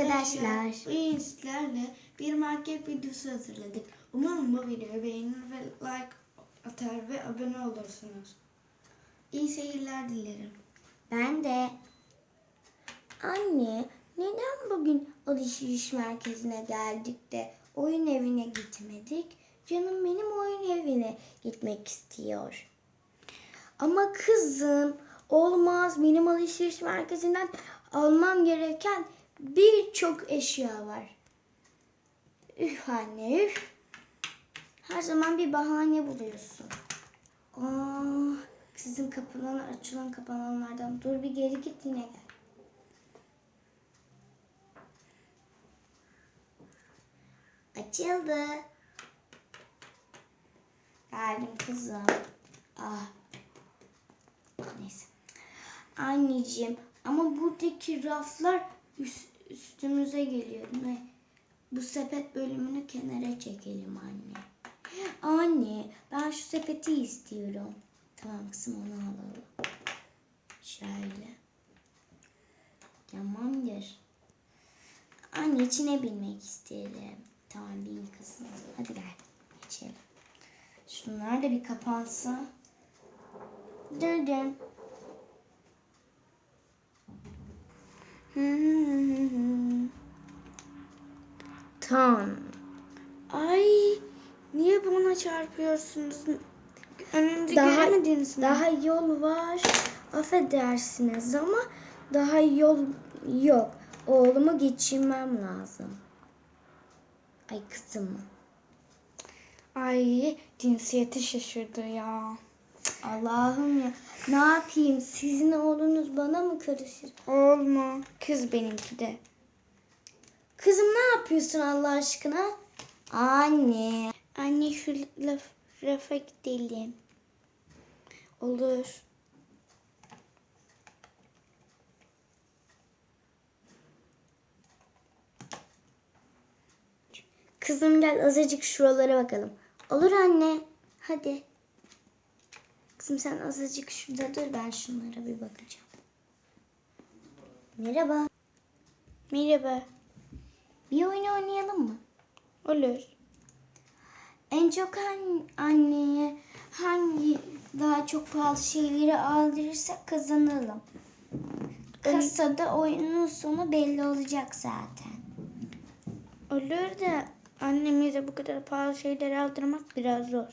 arkadaşlar. Bugün sizlerle bir market videosu hazırladık. Umarım bu videoyu beğenir ve like atar ve abone olursunuz. İyi seyirler dilerim. Ben de. Anne, neden bugün alışveriş merkezine geldik de oyun evine gitmedik? Canım benim oyun evine gitmek istiyor. Ama kızım, olmaz. Benim alışveriş merkezinden almam gereken birçok eşya var. Üf anne, üf. Her zaman bir bahane buluyorsun. Aa, kızım kapılan açılan kapananlardan. Dur bir geri git yine gel. Açıldı. Geldim kızım. Ah. Neyse. Anneciğim ama buradaki raflar üst- üstümüze geliyor. Ne? Bu sepet bölümünü kenara çekelim anne. Anne ben şu sepeti istiyorum. Tamam kızım onu alalım. Şöyle. Tamamdır. Anne içine binmek isterim. Tamam bin kızım. Hadi gel. Geçelim. Şunlar da bir kapansa. Dön Tamam. Ay niye bana çarpıyorsunuz? Önünüzü Daha, göremediniz mi? daha yol var. Affedersiniz ama daha yol yok. Oğlumu geçirmem lazım. Ay kızım. Ay cinsiyeti şaşırdı ya. Allah'ım ya. Ne yapayım? Sizin oğlunuz bana mı karışır? Olma. Kız benimki de. Kızım ne yapıyorsun Allah aşkına? Anne. Anne şu laf, rafa gidelim. Olur. Kızım gel azıcık şuralara bakalım. Olur anne. Hadi. Kızım sen azıcık şurada dur ben şunlara bir bakacağım. Merhaba. Merhaba. Bir oyun oynayalım mı? Olur. En çok hangi anneye hangi daha çok pahalı şeyleri aldırırsak kazanalım. Kasada oyunun sonu belli olacak zaten. Olur da annemize bu kadar pahalı şeyler aldırmak biraz zor.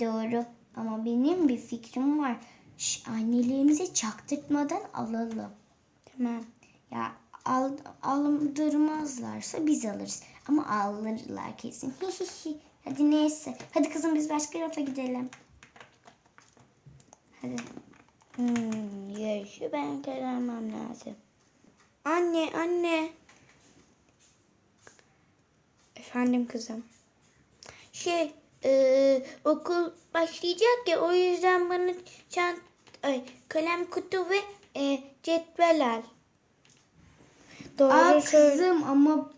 Doğru ama benim bir fikrim var. Şş, annelerimize çaktırtmadan alalım. Tamam. Ya al, aldırmazlarsa biz alırız. Ama alırlar kesin. Hadi neyse. Hadi kızım biz başka rafa gidelim. Hadi. Hmm, yarışı ben kazanmam lazım. Anne, anne. Efendim kızım. Şey, e, okul başlayacak ya o yüzden bana çant, ay, kalem kutu ve e, cetvel al. Doğru Aa kızım ama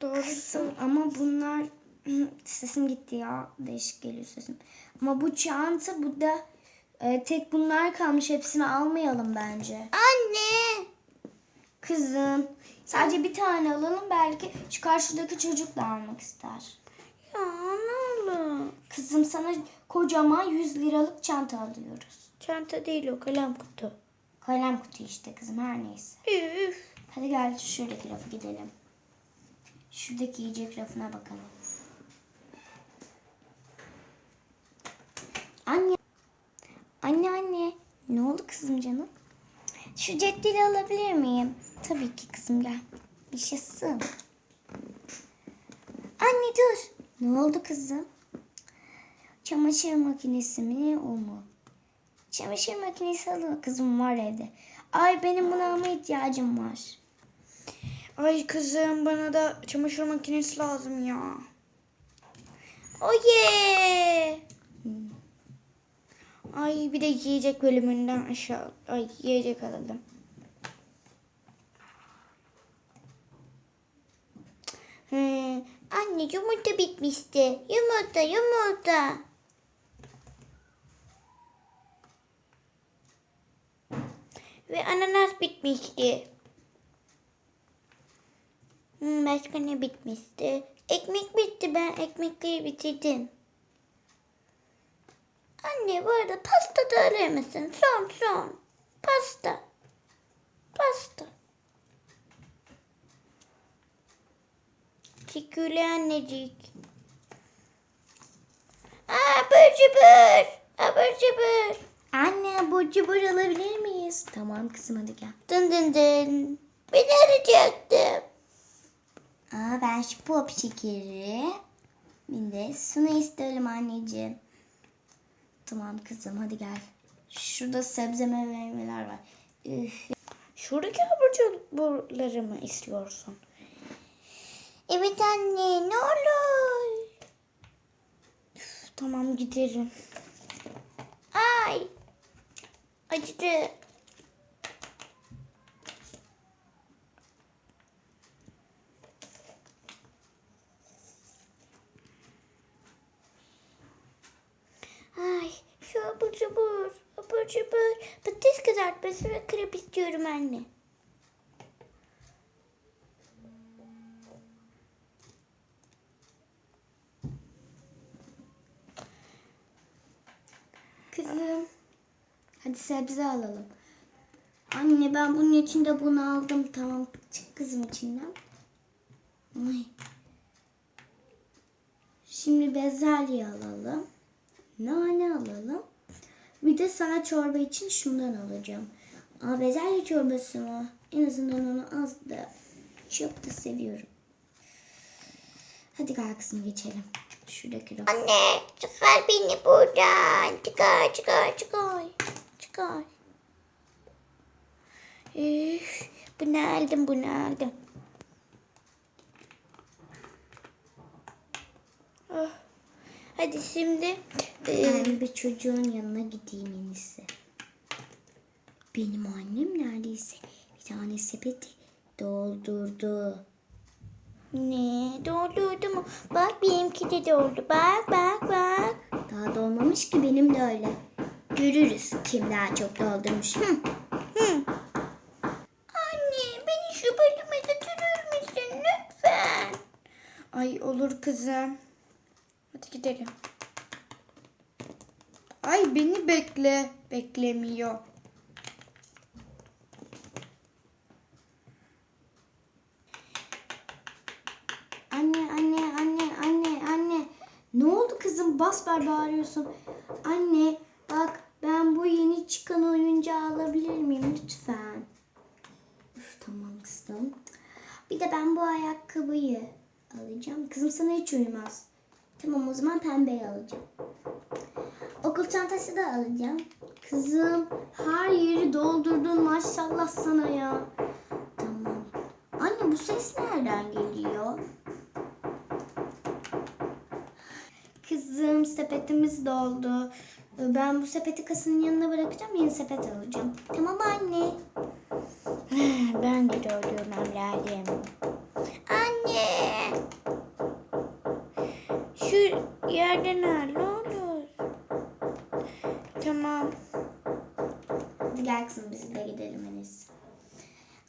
Doğru kızım ama bunlar sesim gitti ya. Değişik geliyor sesim. Ama bu çanta bu da e, tek bunlar kalmış. Hepsini almayalım bence. Anne. Kızım sadece bir tane alalım belki şu karşıdaki çocuk da almak ister. Ya ne olur. Kızım sana kocaman 100 liralık çanta alıyoruz. Çanta değil o kalem kutu. Kalem kutu işte kızım her neyse. Üf. Hadi gel şuradaki rafa gidelim. Şuradaki yiyecek rafına bakalım. Anne. Anne anne. Ne oldu kızım canım? Şu cetveli alabilir miyim? Tabii ki kızım gel. Yaşasın. Anne dur. Ne oldu kızım? Çamaşır makinesi mi o mu? Çamaşır makinesi alın kızım var evde. Ay benim buna ama ihtiyacım var. Ay kızım bana da çamaşır makinesi lazım ya. Oye. Ay bir de yiyecek bölümünden aşağı. Ay yiyecek alalım. He, anne yumurta bitmişti. Yumurta yumurta. Ve ananas bitmişti. Hmm, başka ne bitmişti? Ekmek bitti. Ben ekmekleri bitirdim. Anne bu arada pasta da alır mısın? Son son. Pasta. Pasta. Teşekkürler annecik. Aa, abur cubur. Abur cubur. Anne abur cubur alabilir miyiz? Tamam kızım hadi gel. Dın dın dın. Beni arayacaktım. Aa, ben şu pop şekeri. Bir de sunu isterim anneciğim. Tamam kızım hadi gel. Şurada sebze meyveler var. Üf. Şuradaki cuburları mı istiyorsun? Evet anne ne olur. Üf, tamam giderim. Ay. Acıdı. Ay şu abur cubur, abur cubur. Patates kızartması ve krep istiyorum anne. Kızım. Hadi sebze alalım. Anne ben bunun içinde bunu aldım. Tamam çık kızım içinden. Ay. Şimdi bezelye alalım. Nane alalım. Bir de sana çorba için şundan alacağım. Aa bezelye çorbası mı? En azından onu az da çok da seviyorum. Hadi gel kızım geçelim. Şuradaki Anne çıkar beni buradan. Çıkar çıkar çıkar. Çıkar. Üf, bunu aldım bunu aldım. Ah, Hadi şimdi e, Ben bir çocuğun yanına gideyim en iyisi. Benim annem neredeyse bir tane sepeti doldurdu. ne doldurdu mu? Bak benimki de doldu. Bak bak bak. Daha dolmamış ki benim de öyle. Görürüz kim daha çok doldurmuş. Hı. Hı. Anne beni şu bölüme götürür müsün lütfen? Ay olur kızım. Hadi gidelim. Ay beni bekle. Beklemiyor. Anne anne anne anne anne. Ne oldu kızım basbar bağırıyorsun. Anne bak ben bu yeni çıkan oyuncağı alabilir miyim lütfen? Üf, tamam kızım. Bir de ben bu ayakkabıyı alacağım. Kızım sana hiç uymaz. Tamam o zaman pembeyi alacağım. Okul çantası da alacağım. Kızım her yeri doldurdun maşallah sana ya. Tamam. Anne bu ses nereden geliyor? Kızım sepetimiz doldu. Ben bu sepeti kasının yanına bırakacağım. Yeni sepet alacağım. Tamam anne. Ben de doldurmam lazım. Anne. Şu yerden al ne olur. Tamam. Hadi gel kızım biz de gidelim en.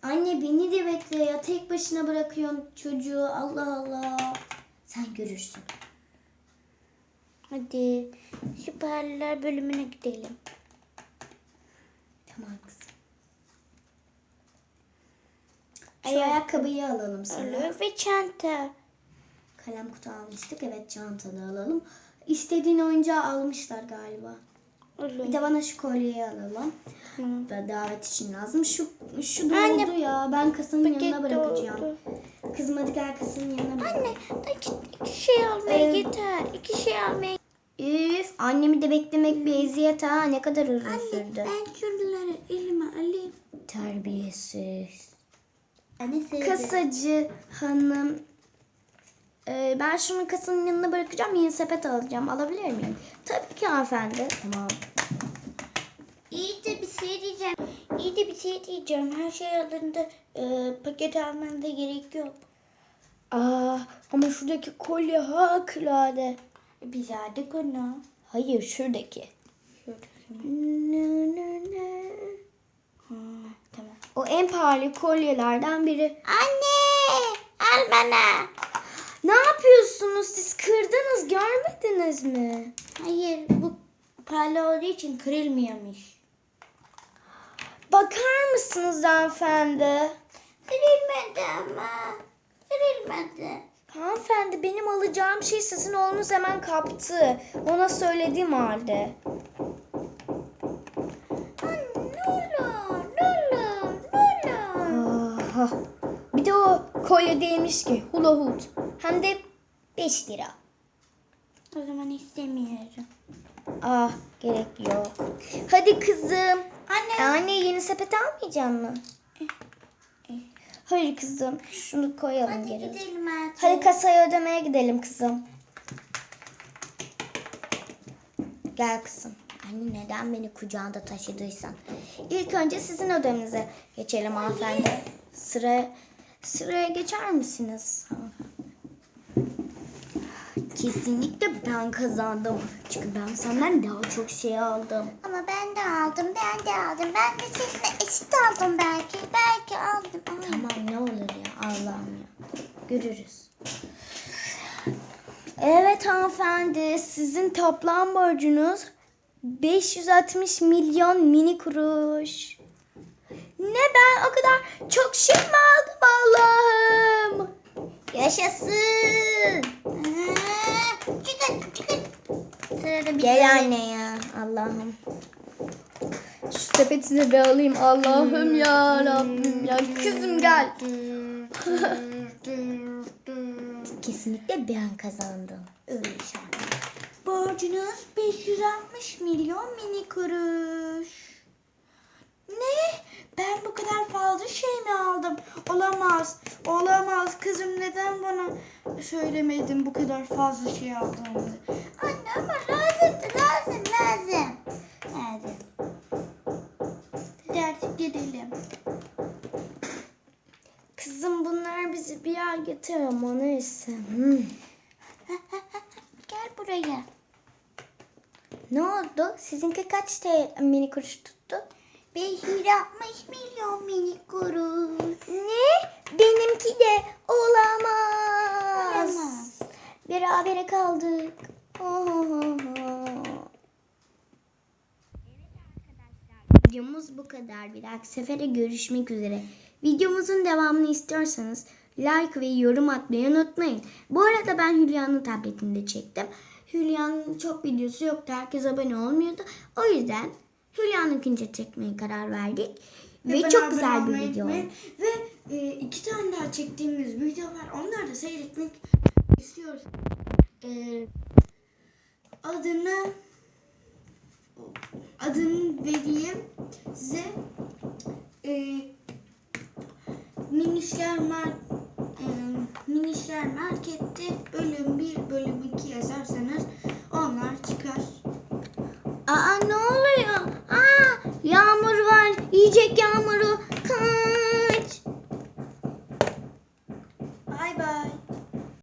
Anne beni de bekle ya. Tek başına bırakıyorsun çocuğu. Allah Allah. Sen görürsün. Hadi şu parlar bölümüne gidelim. Tamam kızım. Şu ayakkabıyı alalım sana. Olur ve çanta. Kalem kutu almıştık. Evet çantalı alalım. İstediğin oyuncağı almışlar galiba. Bir Olur. de bana şu kolyeyi alalım. Hı. Ben davet için lazım. Şu şu doldu Anne, ya. Ben kasanın yanına bırakacağım. hadi gel kasanın yanına bırak. Anne iki, iki şey almaya Ee, yeter. İki şey almaya. Üf, annemi de beklemek bir eziyet ha. Ne kadar uzun sürdü. ben şuraları elime alayım. Terbiyesiz. Kasacı hanım. Ee, ben şunu kasanın yanına bırakacağım. Yeni sepet alacağım. Alabilir miyim? Tabii ki hanımefendi. Tamam. İyi de bir şey diyeceğim. İyi de bir şey diyeceğim. Her şey alındı. Ee, paket almana da gerek yok. Aa, ama şuradaki kolye harikulade. Biz aldık onu. Hayır şuradaki. Şuradaki mi? Nı nı nı. Ha. En pahalı kolyelerden biri. Anne al bana. Ne yapıyorsunuz siz? Kırdınız görmediniz mi? Hayır bu pahalı olduğu için kırılmıyormuş. Bakar mısınız hanımefendi? Kırılmadı ama. Kırılmadı. Hanımefendi benim alacağım şey sizin oğlunuz hemen kaptı. Ona söylediğim halde. Kolye değilmiş ki. Hula hoop. Hem de 5 lira. O zaman istemiyorum. Ah gerek yok. Hadi kızım. Anne. Anne yeni sepet almayacak mı? Hayır kızım. Şunu koyalım Hadi geri. gidelim artık. Hadi kasaya ödemeye gidelim kızım. Gel kızım. Anne neden beni kucağında taşıdıysan? İlk önce sizin ödemenize geçelim hanımefendi. Sıra sıraya geçer misiniz? Kesinlikle ben kazandım. Çünkü ben senden daha çok şey aldım. Ama ben de aldım, ben de aldım. Ben de seninle eşit aldım belki. Belki aldım. Ama Tamam ne olur ya Allah'ım ya. Görürüz. Evet hanımefendi sizin toplam borcunuz 560 milyon mini kuruş. Ne ben o kadar çok şey mi aldım Allah'ım? Yaşasın. Aa, çıkın, çıkın. Sırada bir Gel anne ya Allah'ım. Şu sepeti de bir alayım Allah'ım ya Rabbim ya. Kızım gel. Kesinlikle ben kazandım. Öyle Borcunuz 560 milyon mini kuruş. Ben bu kadar fazla şey mi aldım? Olamaz. Olamaz. Kızım neden bana söylemedin bu kadar fazla şey aldığımızı? Anne ama lazımdı. Lazım. Lazım. Lazım. Hadi artık gidelim. Kızım bunlar bizi bir yer getiriyor ama neyse. Hmm. Gel buraya. Ne oldu? Sizinki kaç TL mini kuruş tuttu? 560 milyon mini kuruş. Ne? Benimki de olamaz. Olamaz. Berabere kaldık. Videomuz bu kadar. Bir dahaki sefere görüşmek üzere. Videomuzun devamını istiyorsanız like ve yorum atmayı unutmayın. Bu arada ben Hülya'nın tabletinde çektim. Hülya'nın çok videosu yoktu. Herkes abone olmuyordu. O yüzden Hülya'nınkini çekmeye karar verdik. Ve, bana çok güzel bir video oldu. Ve e, iki tane daha çektiğimiz video var. Onları da seyretmek istiyoruz. E, adını adını vereyim size. E, Minişler Mar e, Minişler Market'te bölüm 1 bölüm 2 yazarsanız onlar çıkar.